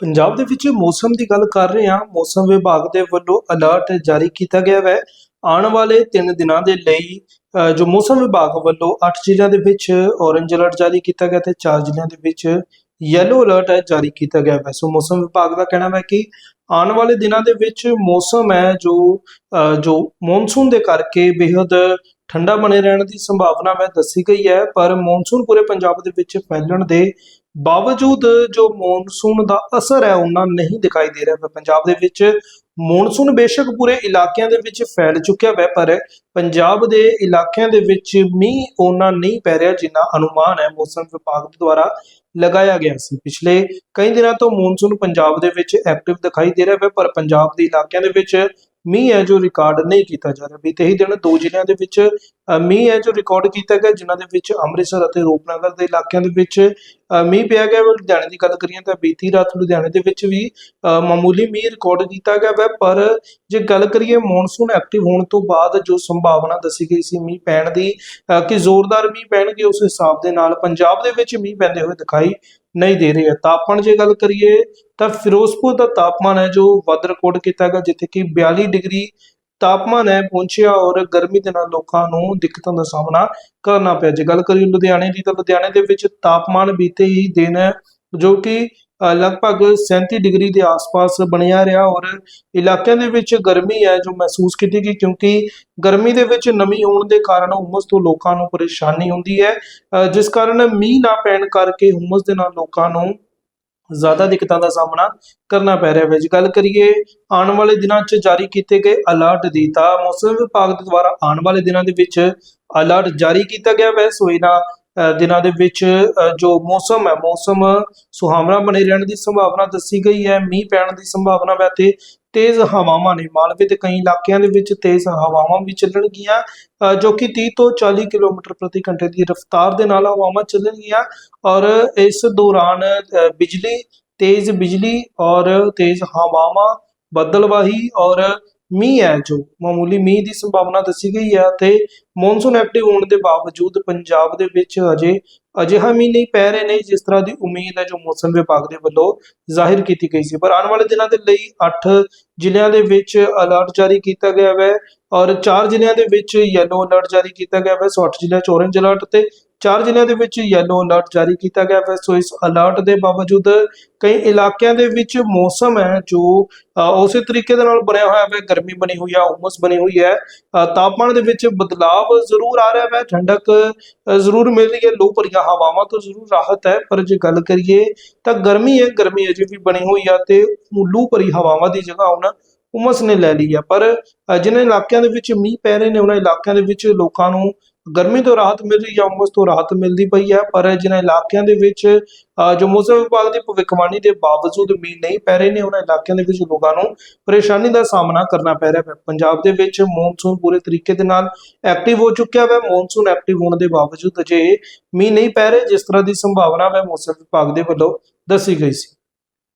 ਪੰਜਾਬ ਦੇ ਵਿੱਚ ਮੌਸਮ ਦੀ ਗੱਲ ਕਰ ਰਹੇ ਹਾਂ, ਮੌਸਮ ਵਿਭਾਗ ਦੇ ਵੱਲੋਂ ਅਲਰਟ ਜਾਰੀ ਕੀਤਾ ਗਿਆ ਹੈ ਆਉਣ ਵਾਲੇ 3 ਦਿਨਾਂ ਦੇ ਲਈ ਜੋ ਮੌਸਮ ਵਿਭਾਗ ਵੱਲੋਂ 8 ਜ਼ਿਲ੍ਹਿਆਂ ਦੇ ਵਿੱਚ ਔਰੇਂਜ ਅਲਰਟ ਜਾਰੀ ਕੀਤਾ ਗਿਆ ਤੇ 4 ਜ਼ਿਲ੍ਹਿਆਂ ਦੇ ਵਿੱਚ ਯੈਲੋ ਅਲਰਟ ਹੈ ਜਾਰੀ ਕੀਤਾ ਗਿਆ ਹੈ ਸੋ ਮੌਸਮ ਵਿਭਾਗ ਦਾ ਕਹਿਣਾ ਹੈ ਕਿ ਆਉਣ ਵਾਲੇ ਦਿਨਾਂ ਦੇ ਵਿੱਚ ਮੌਸਮ ਹੈ ਜੋ ਜੋ ਮੌਨਸੂਨ ਦੇ ਕਰਕੇ ਬੇहद ਠੰਡਾ ਬਣੇ ਰਹਿਣ ਦੀ ਸੰਭਾਵਨਾ ਮੈਂ ਦੱਸੀ ਗਈ ਹੈ, ਪਰ ਮੌਨਸੂਨ ਪੂਰੇ ਪੰਜਾਬ ਦੇ ਵਿੱਚ ਫੈਲਣ ਦੇ ਬਾਵਜੂਦ ਜੋ ਮੌਨਸੂਨ ਦਾ ਅਸਰ ਹੈ, ਉਹਨਾਂ ਨਹੀਂ ਦਿਖਾਈ ਦੇ ਰਿਹਾ। ਹੈ ਪੰਜਾਬ ਦੇ ਵਿੱਚ ਮੌਨਸੂਨ ਬੇਸ਼ੱਕ ਪੂਰੇ ਇਲਾਕਿਆਂ ਦੇ ਵਿੱਚ ਫੈਲ ਚੁੱਕਿਆ ਹੈ ਪਰ ਪੰਜਾਬ ਦੇ ਇਲਾਕਿਆਂ ਦੇ ਵਿੱਚ ਮੀਂਹ ਉਹਨਾਂ ਨਹੀਂ ਪੈ ਰਿਹਾ ਜਿੰਨਾ ਅਨੁਮਾਨ ਹੈ, ਮੌਸਮ ਵਿਭਾਗ ਦੁਆਰਾ ਲਗਾਇਆ ਗਿਆ ਸੀ। ਪਿਛਲੇ ਕਈ ਦਿਨਾਂ ਤੋਂ ਮੌਨਸੂਨ ਪੰਜਾਬ ਦੇ ਵਿੱਚ ਐਕਟਿਵ ਦਿਖਾਈ ਦੇ ਰਿਹਾ ਹੈ ਪਰ ਪੰਜਾਬ ਦੇ ਇਲਾਕਿਆਂ ਦੇ ਵਿੱਚ ਮੀਂਹ ਹੈ ਜੋ ਰਿਕਾਰਡ ਨਹੀਂ ਕੀਤਾ ਜਾ ਰਿਹਾ। ਬੀਤੇ ਹੀ ਦਿਨ ਦੋ ਜ਼ਿਲ੍ਹਿਆਂ ਦੇ ਵਿੱਚ ਮੀਂਹ ਹੈ ਜੋ ਰਿਕਾਰਡ ਕੀਤਾ ਗਿਆ, ਜਿਨ੍ਹਾਂ ਦੇ ਵਿੱਚ ਅੰਮ੍ਰਿਤਸਰ ਅਤੇ ਰੂਪਨਗਰ ਦੇ ਇਲਾਕਿਆਂ ਦੇ ਵਿੱਚ ਮੀਂਹ ਪਿਆ ਗਿਆ ਵਾ। ਲੁਧਿਆਣੇ ਦੀ ਗੱਲ ਕਰੀਏ ਤਾਂ ਬੀਤੀ ਰਾਤ ਲੁਧਿਆਣੇ ਦੇ ਵਿੱਚ ਵੀ ਅ, ਮਾਮੂਲੀ ਮੀਂਹ ਰਿਕਾਰਡ ਕੀਤਾ ਗਿਆ ਵਾ ਪਰ ਜੇ ਗੱਲ ਕਰੀਏ ਮੌਨਸੂਨ ਐਕਟਿਵ ਹੋਣ ਤੋਂ ਬਾਅਦ ਜੋ ਸੰਭਾਵਨਾ ਦੱਸੀ ਗਈ ਸੀ ਮੀਂਹ ਪੈਣ ਦੀ ਅ, ਕਿ ਜ਼ੋਰਦਾਰ ਮੀਂਹ ਪੈਣਗੇ ਉਸ ਹਿਸਾਬ ਦੇ ਨਾਲ ਪੰਜਾਬ ਦੇ ਵਿੱਚ ਮੀਂਹ ਪੈਂਦੇ ਹੋਏ ਦਿਖਾਈ ਨਹੀਂ ਦੇ ਰਹੇ ਤਾਪਮਾਨ ਜੇ ਗੱਲ ਕਰੀਏ ਤਾਂ ਫਿਰੋਜ਼ਪੁਰ ਦਾ ਤਾਪਮਾਨ ਹੈ ਜੋ ਵੱਧ ਰਿਕਾਰਡ ਕੀਤਾ ਗਿਆ ਜਿੱਥੇ ਕਿ 42 ਡਿਗਰੀ ਤਾਪਮਾਨ ਹੈ, ਪਹੁੰਚਿਆ ਔਰ ਗਰਮੀ ਦੇ ਨਾਲ ਲੋਕਾਂ ਨੂੰ ਦਿੱਕਤਾਂ ਦਾ ਸਾਹਮਣਾ ਕਰਨਾ ਪਿਆ। ਜੇ ਗੱਲ ਕਰੀਏ ਲੁਧਿਆਣੇ ਦੀ, ਤਾਂ ਲੁਧਿਆਣੇ ਦੇ ਵਿੱਚ ਤਾਪਮਾਨ ਬੀਤੇ ਹੀ ਦਿਨ ਜੋ ਕਿ ਲਗਭਗ 37 ਡਿਗਰੀ ਦੇ ਆਸ-ਪਾਸ ਬਣਿਆ ਰਿਹਾ ਔਰ ਇਲਾਕਿਆਂ ਦੇ ਵਿੱਚ ਗਰਮੀ ਹੈ ਜੋ ਮਹਿਸੂਸ ਕੀਤੀ ਗਈ ਕਿਉਂਕਿ ਗਰਮੀ ਦੇ ਵਿੱਚ ਨਮੀ ਹੋਣ ਦੇ ਕਾਰਨ ਉਮਸ ਤੋਂ ਲੋਕਾਂ ਨੂੰ ਪਰੇਸ਼ਾਨੀ ਹੁੰਦੀ ਹੈ। ਜਿਸ ਕਾਰਨ ਮੀਂਹ ਨਾ ਪੈਣ ਕਰਕੇ ਉਮਸ ਦੇ ਨਾਲ ਲੋਕਾਂ ਨੂੰ ਜ਼ਿਆਦਾ ਦਿੱਕਤਾਂ ਦਾ ਸਾਹਮਣਾ ਕਰਨਾ ਪੈ ਰਿਹਾ ਹੈ। ਜੇ ਗੱਲ ਕਰੀਏ ਆਉਣ ਵਾਲੇ ਦਿਨਾਂ 'ਚ ਜਾਰੀ ਕੀਤੇ ਗਏ ਅਲਰਟ ਦੀ ਤਾਂ ਮੌਸਮ ਵਿਭਾਗ ਦੇ ਦੁਆਰਾ ਆਉਣ ਵਾਲੇ ਦਿਨਾਂ ਦੇ ਵਿੱਚ ਅਲਰਟ ਜਾਰੀ ਕੀਤਾ ਗਿਆ ਹੈ ਸੋ ਇਹਨਾਂ ਅ, ਦਿਨਾਂ ਦੇ ਵਿੱਚ ਜੋ ਮੌਸਮ ਹੈ ਮੌਸਮ ਸੁਹਾਵਣਾ ਬਣੇ ਰਹਿਣ ਦੀ ਸੰਭਾਵਨਾ ਦੱਸੀ ਗਈ ਹੈ। ਮੀਂਹ ਪੈਣ ਦੀ ਸੰਭਾਵਨਾ ਹੈ ਤੇ ਤੇਜ਼ ਹਵਾਵਾਂ ਨੇ ਮਾਲਵੇ ਦੇ ਕਈ ਇਲਾਕਿਆਂ ਦੇ ਵਿੱਚ ਤੇਜ਼ ਹਵਾਵਾਂ ਵੀ ਚੱਲਣਗੀਆਂ ਅ, ਜੋ ਕਿ 30 ਤੋਂ 40 ਕਿਲੋਮੀਟਰ ਪ੍ਰਤੀ ਘੰਟੇ ਦੀ ਰਫ਼ਤਾਰ ਦੇ ਨਾਲ ਹਵਾਵਾਂ ਚੱਲਣਗੀਆਂ ਔਰ ਇਸ ਦੌਰਾਨ ਅ, ਬਿਜਲੀ ਤੇਜ਼ ਬਿਜਲੀ ਔਰ ਤੇਜ਼ ਹਵਾਵਾਂ ਬੱਦਲਵਾਹੀ ਔਰ ਮੀਂਹ ਹੈ ਜੋ, ਮਾਮੂਲੀ ਮੀਂਹ ਦੀ ਸੰਭਾਵਨਾ ਦੱਸੀ ਗਈ ਹੈ ਤੇ ਮੌਨਸੂਨ ਐਕਟਿਵ ਹੋਣ ਦੇ ਬਾਵਜੂਦ ਪੰਜਾਬ ਦੇ ਵਿੱਚ ਅਜੇ ਅਜਿਹਾ ਮੀਂਹ ਨਹੀਂ ਪੈ ਰਹੇ ਨੇ ਜਿਸ ਤਰ੍ਹਾਂ ਦੀ ਉਮੀਦ ਹੈ ਜੋ ਮੌਸਮ ਵਿਭਾਗ ਦੇ ਵੱਲੋਂ ਜ਼ਾਹਿਰ ਕੀਤੀ ਗਈ ਸੀ। ਪਰ ਆਉਣ ਵਾਲੇ ਦਿਨਾਂ ਦੇ ਲਈ 8 ਜ਼ਿਲ੍ਹਿਆਂ ਦੇ ਵਿੱਚ ਅਲਰਟ ਜਾਰੀ ਕੀਤਾ ਗਿਆ ਹੈ ਔਰ 4 ਜ਼ਿਲ੍ਹਿਆਂ ਦੇ ਵਿੱਚ ਯੈਲੋ ਅਲਰਟ ਜਾਰੀ ਕੀਤਾ ਗਿਆ ਹੈ। ਸੋ 8 ਜ਼ਿਲ੍ਹਿਆਂ 'ਚ ਔਰੇਂਜ ਅਲਰਟ ਤੇ ਚਾਰ ਜ਼ਿਲ੍ਹਿਆਂ ਦੇ ਵਿੱਚ ਯੈਲੋ ਅਲਰਟ ਜਾਰੀ ਕੀਤਾ ਗਿਆ ਹੈ। ਸੋ ਇਸ ਅਲਰਟ ਦੇ ਬਾਵਜੂਦ ਕਈ ਇਲਾਕਿਆਂ ਦੇ ਵਿੱਚ ਮੌਸਮ ਹੈ ਜੋ ਉਸੇ ਤਰੀਕੇ ਦੇ ਨਾਲ ਬਣਿਆ ਹੋਇਆ ਹੈ। ਗਰਮੀ ਬਣੀ ਹੋਈ ਹੈ ਉਮਸ ਬਣੀ ਹੋਈ ਹੈ। ਤਾਪਮਾਨ ਦੇ ਵਿੱਚ ਬਦਲਾਵ ਜ਼ਰੂਰ ਆ ਰਿਹਾ ਹੈ। ਠੰਡਕ ਜ਼ਰੂਰ ਮਿਲ ਰਹੀ ਹੈ। ਲੋ ਭਰੀਆਂ ਹਵਾਵਾਂ ਤੋਂ ਜ਼ਰੂਰ ਰਾਹਤ ਹੈ। ਪਰ ਜੇ ਗੱਲ ਕਰੀਏ ਤਾਂ ਗਰਮੀ ਹੈ। ਗਰਮੀ ਅਜੇ ਵੀ ਬਣੀ ਹੋਈ ਹੈ ਤੇ ਲੂ ਭਰੀ ਹਵਾਵਾਂ ਦੀ ਜਗ੍ਹਾ ਹੁਣ ਉਮਸ ਨੇ ਲੈ ਲਈ ਆ। ਪਰ ਅ, ਜਿਨ੍ਹਾਂ ਇਲਾਕਿਆਂ ਦੇ ਵਿੱਚ ਮੀਂਹ ਪੈ ਰਹੇ ਨੇ ਉਹਨਾਂ ਇਲਾਕਿਆਂ ਦੇ ਵਿੱਚ ਲੋਕਾਂ ਨੂੰ ਗਰਮੀ ਤੋਂ ਰਾਹਤ ਮਿਲ ਰਹੀ ਹੈ ਉਮਸ ਤੋਂ ਰਾਹਤ ਮਿਲਦੀ ਪਈ ਹੈ, ਪਰ ਜਿਨ੍ਹਾਂ ਇਲਾਕਿਆਂ ਦੇ ਵਿੱਚ ਜੋ ਮੌਸਮ ਵਿਭਾਗ ਦੀ ਭਵਿੱਖਬਾਣੀ ਦੇ ਬਾਵਜੂਦ ਮੀਂਹ ਨਹੀਂ ਪੈ ਰਹੇ ਨੇ, ਉਹਨਾਂ ਇਲਾਕਿਆਂ ਦੇ ਵਿੱਚ ਲੋਕਾਂ ਨੂੰ ਪਰੇਸ਼ਾਨੀ ਦਾ ਸਾਹਮਣਾ ਕਰਨਾ ਪੈ ਰਿਹਾ ਹੈ। ਪੰਜਾਬ ਦੇ ਵਿੱਚ ਮੌਨਸੂਨ ਪੂਰੇ ਤਰੀਕੇ ਦੇ ਨਾਲ ਐਕਟਿਵ ਹੋ ਚੁੱਕਿਆ ਹੈ। ਮੌਨਸੂਨ ਐਕਟਿਵ ਹੋਣ ਦੇ ਬਾਵਜੂਦ ਅਜੇ ਮੀਂਹ ਨਹੀਂ ਪੈ ਰਹੇ, ਜਿਸ ਤਰ੍ਹਾਂ ਦੀ ਸੰਭਾਵਨਾ ਹੈ ਮੌਸਮ ਵਿਭਾਗ ਦੇ ਵੱਲੋਂ ਦੱਸੀ ਗਈ ਸੀ।